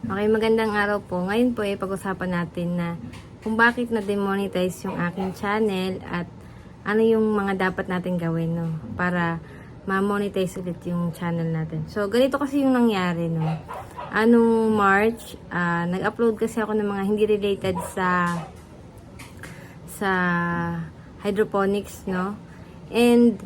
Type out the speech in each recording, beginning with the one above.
Okay, magandang araw po. Ngayon po ay pag-usapan natin na kung bakit na-demonetize yung aking channel at ano yung mga dapat natin gawin no, para ma-monetize ulit yung channel natin. So, ganito kasi yung nangyari no. Anong March, ah, nag-upload kasi ako ng mga hindi related sa sa hydroponics, no? And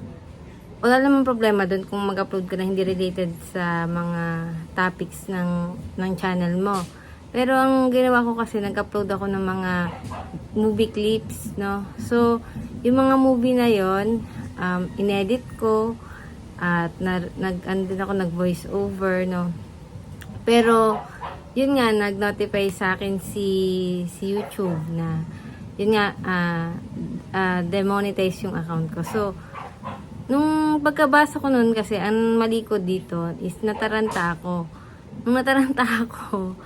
wala namang problema doon kung mag-upload ka na hindi related sa mga topics ng ng channel mo. Pero ang ginawa ko kasi nag-upload ako ng mga movie clips, no? So, yung mga movie na yon um, inedit ko at na, nag ano din ako nag voice over, no? Pero yun nga nag-notify sa akin si si YouTube na yun nga ah ah, demonetize yung account ko. So, Nung pagkabasa ko nun kasi, ang mali ko dito is nataranta ako. Nung nataranta ako,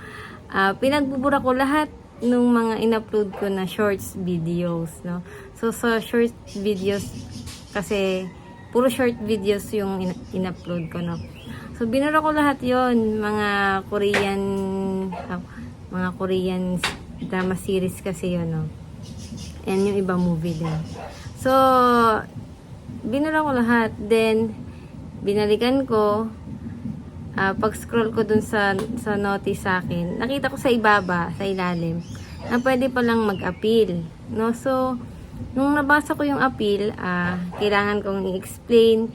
ah, pinagbubura ko lahat ng mga in-upload ko na shorts videos, no? So, sa short videos, kasi, puro short videos yung in- in-upload ko, no? So, binura ko lahat yon mga Korean, ah, mga Korean drama series kasi yun, no? And yung iba movie din. So, binura ko lahat. Then, binalikan ko. ah, pag-scroll ko dun sa, sa notice sa akin, nakita ko sa ibaba, sa ilalim, na pwede palang mag-appeal. No? So, nung nabasa ko yung appeal, ah, kailangan kong i-explain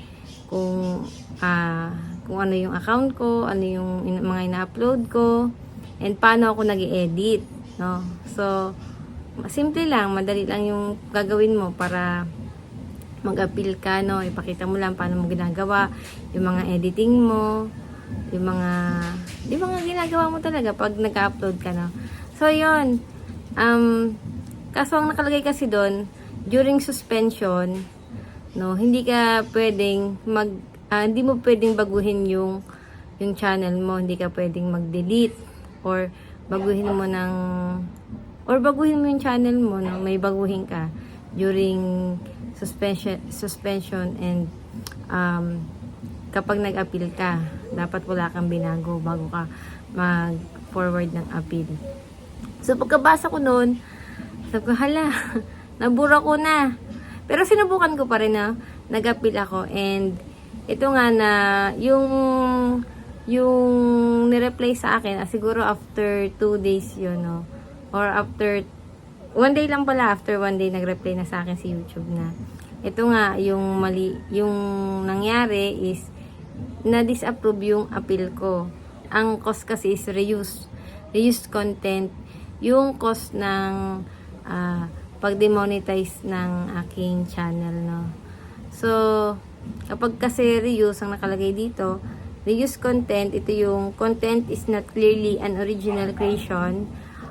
kung, ah, kung ano yung account ko, ano yung in- mga ina-upload ko, and paano ako nag edit No? So, simple lang, madali lang yung gagawin mo para mag-appeal ka, no? Ipakita mo lang paano mo ginagawa, yung mga editing mo, yung mga, yung mga ginagawa mo talaga pag nag-upload ka, no? So, yun. Um, kaso ang nakalagay kasi doon, during suspension, no, hindi ka pwedeng mag, ah, hindi mo pwedeng baguhin yung, yung channel mo, hindi ka pwedeng mag-delete, or baguhin mo ng, or baguhin mo yung channel mo, no, may baguhin ka during suspension suspension and um, kapag nag-appeal ka, dapat wala kang binago bago ka mag-forward ng appeal. So, pagkabasa ko noon, sabi ko, hala, nabura ko na. Pero sinubukan ko pa rin na nag-appeal ako and ito nga na yung yung nireply sa akin, ah, siguro after 2 days yun, no? Or after one day lang pala after one day nag-reply na sa akin si YouTube na ito nga yung mali yung nangyari is na-disapprove yung appeal ko. Ang cost kasi is reuse reused content. Yung cost ng ah, pag-demonetize ng aking channel no? So kapag kasi reuse ang nakalagay dito reuse content ito yung content is not clearly an original creation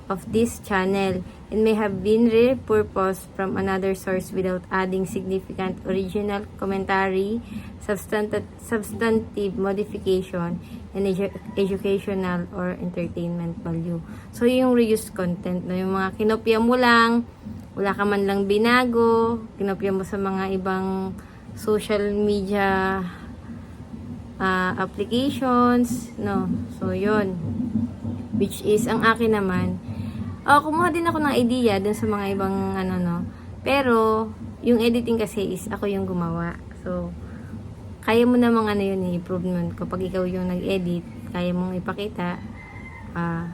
of this channel and may have been repurposed from another source without adding significant original commentary, substantive, substantive modification, and edu- educational or entertainment value. So, yung reused content, no, yung mga kinopya mo lang, wala ka man lang binago, kinopya mo sa mga ibang social media ah, applications, no. So, yon Which is, ang akin naman, oh, kumuha din ako ng idea dun sa mga ibang ano, no. Pero, yung editing kasi is ako yung gumawa. So, kaya mo namang ano yun, eh, improvement. Kapag ikaw yung nag-edit, kaya mong ipakita, ah,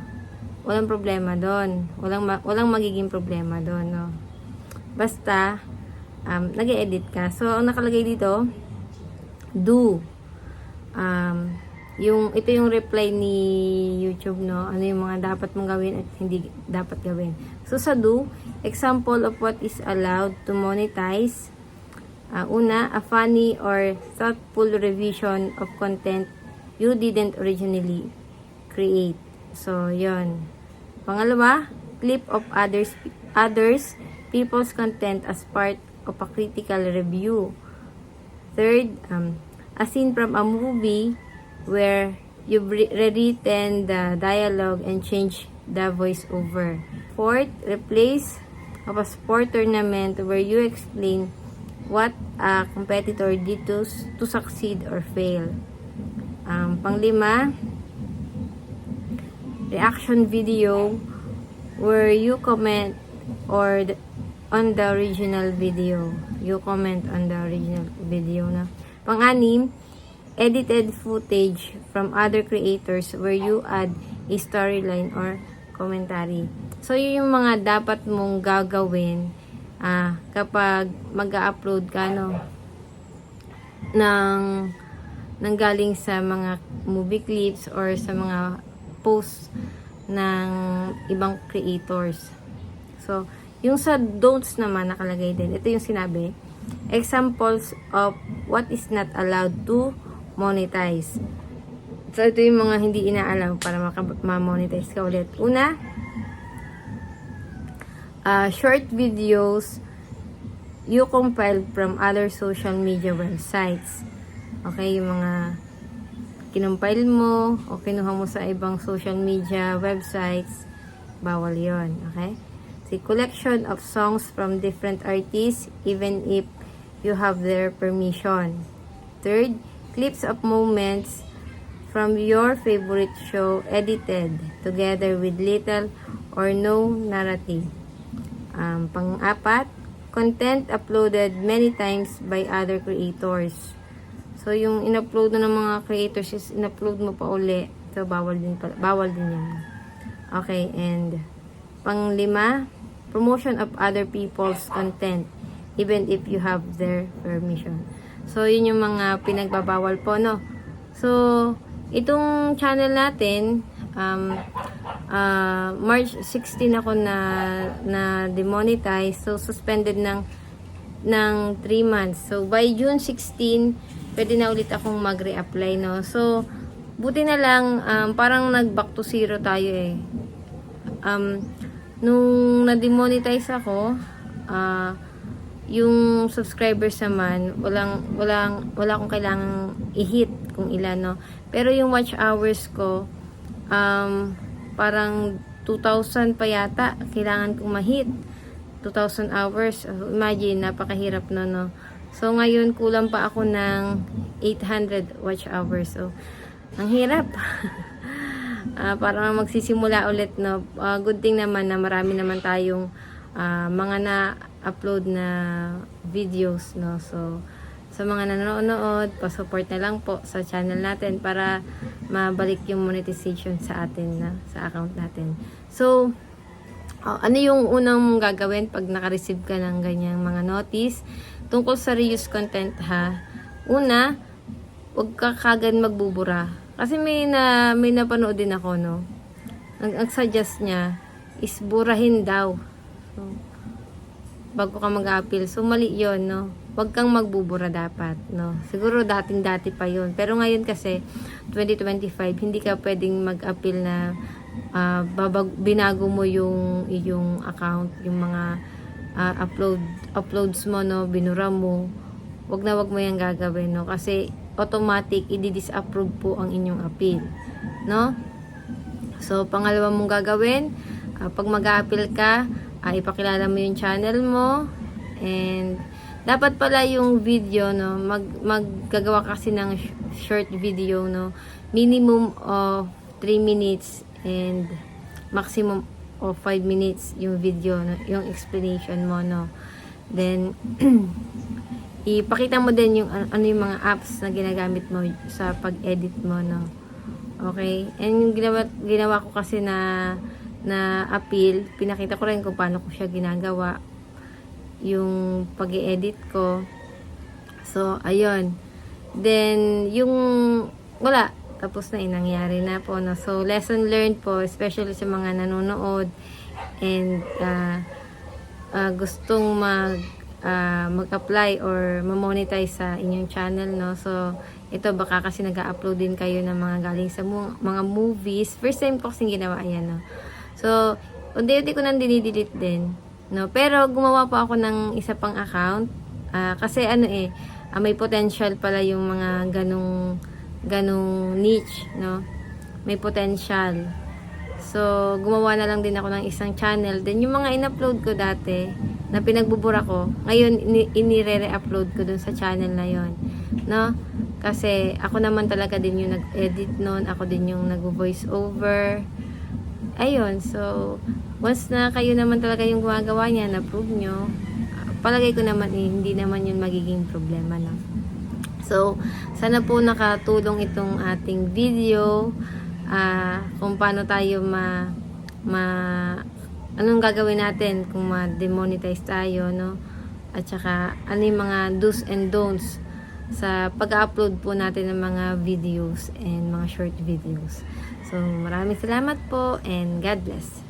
walang problema doon. Walang, ma- walang magiging problema doon, no. Basta, um, nag-edit ka. So, ang nakalagay dito, do um, yung ito yung reply ni YouTube no? Ano yung mga dapat mong gawin at hindi dapat gawin. So sa do example of what is allowed to monetize. Uh, una a funny or thoughtful revision of content you didn't originally create. So yon pangalawa clip of others others people's content as part of a critical review. Third, um, a scene from a movie where you've re- rewritten the dialogue and change the voiceover. Fourth, replace of a sport tournament where you explain what a competitor did to, to succeed or fail. Um, panglima, reaction video where you comment or the, on the original video. You comment on the original video na. Pang-anim, edited footage from other creators where you add a storyline or commentary. So, yun yung mga dapat mong gagawin ah, kapag mag-upload ka, no, ng nanggaling sa mga movie clips or sa mga posts ng ibang creators. So, yung sa don'ts naman nakalagay din. Ito yung sinabi. Examples of what is not allowed to monetize. So, ito yung mga hindi inaalam para ma-monetize ka ulit. Una, uh, short videos you compiled from other social media websites. Okay, yung mga kinumpile mo o kinuha mo sa ibang social media websites, bawal yon Okay? The collection of songs from different artists, even if you have their permission. Third, clips of moments from your favorite show edited together with little or no narrative. Um, pang-apat, content uploaded many times by other creators. So, yung in-upload ng mga creators is in-upload mo pa uli. So, bawal din, pa, bawal din yan. Okay, and pang-lima, promotion of other people's content even if you have their permission. So, yun yung mga pinagbabawal po, no? So, itong channel natin, um, ah, March 16 ako na na demonetize so suspended ng ng 3 months. So by June 16 pwede na ulit akong mag-reapply no? So buti na lang um, parang nag back to zero tayo eh. Um, nung na-demonetize ako ah yung subscribers naman, walang, walang, wala akong kailangang i-hit kung ilan, no. Pero yung watch hours ko, um, parang 2,000 pa yata, kailangan kong ma-hit. 2,000 hours. Imagine, napakahirap no, no. So, ngayon, kulang pa ako ng 800 watch hours. So, ang hirap. Ah, parang magsisimula ulit, no. Ah, good thing naman na marami naman tayong ah, mga na-upload na videos, no. So, sa mga nanonood, pa-support na lang po sa channel natin para mabalik yung monetization sa atin na sa account natin. So, oh, ano yung unang mong gagawin pag naka-receive ka ng ganyang mga notice tungkol sa reuse content ha? Una, huwag ka kagad magbubura. Kasi may na may napanood din ako no. Ang, ang suggest niya is burahin daw. So, bago ka mag-appeal. So, mali yon no? Huwag kang magbubura dapat, no? Siguro dating-dati pa yon Pero ngayon kasi, 2025, hindi ka pwedeng mag-appeal na ah, babag, binago mo yung, yung account, yung mga ah, upload, uploads mo, no? Binura mo. Huwag na huwag mo yung gagawin, no? Kasi, automatic, i-disapprove po ang inyong appeal, no? So, pangalawa mong gagawin, ah, pag mag-a-appeal ka, ah, ipakilala mo yung channel mo, and dapat pala yung video, no, mag, maggagawa ka kasi ng sh- short video, no, minimum of 3 minutes and maximum of 5 minutes yung video, no, yung explanation mo, no. Then, ipakita mo din yung an- ano yung mga apps na ginagamit mo sa pag-edit mo, no. Okay? And yung ginawa, ginawa ko kasi na na appeal, pinakita ko rin kung paano ko siya ginagawa. Yung pag edit ko. So, ayun. Then, yung wala. Tapos na, inangyari na po. No? So, lesson learned po, especially sa mga nanonood and uh, uh, gustong mag uh, mag-apply or ma-monetize sa inyong channel, no? So, ito baka kasi nag-upload din kayo ng mga galing sa mga movies. First time ko kasing ginawa yan, no? So, unti-unti ko nang dinidelete din, no? Pero, gumawa pa ako ng isa pang account. Ah, kasi ano eh, ah, may potential pala yung mga ganong ganong niche, no? May potential. So, gumawa na lang din ako ng isang channel. Then, yung mga in-upload ko dati, na pinagbubura ko, ngayon, ini- inire-re-upload ko dun sa channel na yon No? Kasi, ako naman talaga din yung nag-edit nun. Ako din yung nag-voice over. Ayun, so, once na kayo naman talaga yung gumagawa niya, na-prove nyo, palagay ko naman, eh, hindi naman yun magiging problema, no? So, sana po nakatulong itong ating video, ah, kung paano tayo ma, ma, anong gagawin natin kung ma-demonetize tayo, no? At saka, ano yung mga do's and don'ts sa pag-upload po natin ng mga videos and mga short videos. So, maraming salamat po and God bless.